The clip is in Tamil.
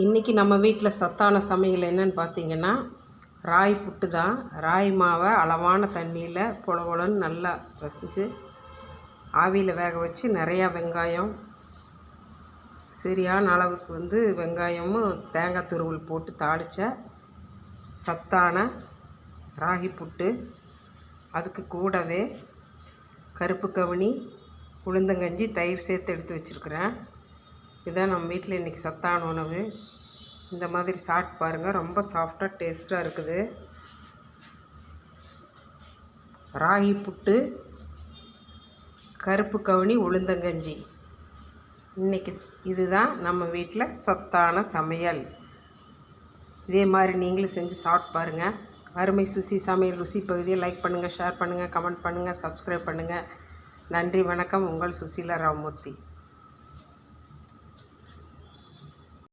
இன்றைக்கி நம்ம வீட்டில் சத்தான சமையல் என்னன்னு பார்த்தீங்கன்னா ராகி புட்டு தான். ராகி மாவை அளவான தண்ணியில் பொலபொலன்னு நல்லா பிசைஞ்சு ஆவியில் வேக வச்சு நிறையா வெங்காயம் சரியான அளவுக்கு வந்து வெங்காயமும் தேங்காய் துருவல் போட்டு தாளித்த சத்தான ராகி புட்டு. அதுக்கு கூடவே கருப்பு கவுனி உளுந்தங்கஞ்சி தயிர் சேர்த்து எடுத்து வச்சுருக்குறேன். இதுதான் நம்ம வீட்டில் இன்றைக்கி சத்தான உணவு. இந்த மாதிரி சாப்பிட்டு பாருங்கள் ரொம்ப சாஃப்டாக டேஸ்ட்டாக இருக்குது. ராகி புட்டு கருப்பு கவுனி உளுந்தங்கஞ்சி. இன்றைக்கி இதுதான் நம்ம வீட்டில் சத்தான சமையல். இதே மாதிரி நீங்களும் செஞ்சு சாப்பிட்டு பாருங்கள் அருமை சுசி சமையல் ருசி பகுதியை லைக் பண்ணுங்கள் ஷேர் பண்ணுங்கள் கமெண்ட் பண்ணுங்கள் சப்ஸ்கிரைப் பண்ணுங்கள் நன்றி வணக்கம். உங்கள் சுசீலா ராமூர்த்தி